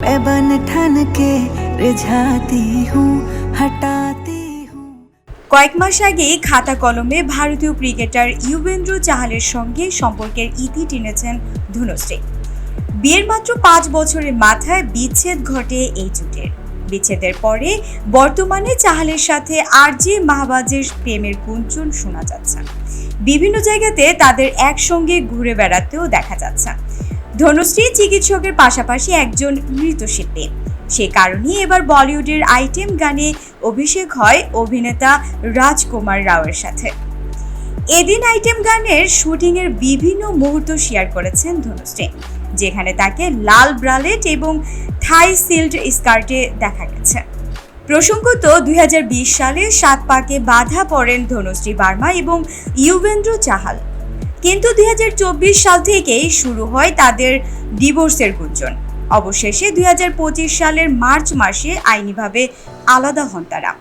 मैं बन ठन के रिझाती हूँ हटाती हूँ কয়েক মাস আগেই খাতা কলমে ভারতীয় ক্রিকেটার ইউবেন্দ্র চাহালের সঙ্গে সম্পর্কের ইতি টেনেছেন ধনুশ্রী বিয়ের মাত্র পাঁচ বছরের মাথায় বিচ্ছেদ ঘটে এই জুটের বিচ্ছেদের পরে বর্তমানে চাহালের সাথে আর যে মাহবাজের প্রেমের গুঞ্জন শোনা যাচ্ছে বিভিন্ন জায়গাতে তাদের একসঙ্গে ঘুরে বেড়াতেও দেখা যাচ্ছে ধনুশ্রী চিকিৎসকের পাশাপাশি একজন নৃত্যশিল্পী। সে কারণেই এবার বলিউডের আইটেম গানে অভিষেক হয় অভিনেতা রাজকুমার রাওয়ের সাথে। এদিন আইটেম গানের শুটিংয়ের বিভিন্ন মুহূর্ত শেয়ার করেছেন ধনুশ্রী, যেখানে তাকে লাল ব্রালেট এবং থাই সিল্ড স্কার্টে দেখা গেছে। প্রসঙ্গত, দুই হাজার বিশ সালে সাত পাকে বাধা পড়েন ধনুশ্রী বার্মা এবং ইউবেন্দ্র চাহাল। কিন্তু দুই হাজার চব্বিশ সাল থেকেই শুরু হয় তাদের ডিভোর্সের গুঞ্জন। অবশেষে দুই হাজার পঁচিশ সালের মার্চ মাসে আইনিভাবে আলাদা হন তারা।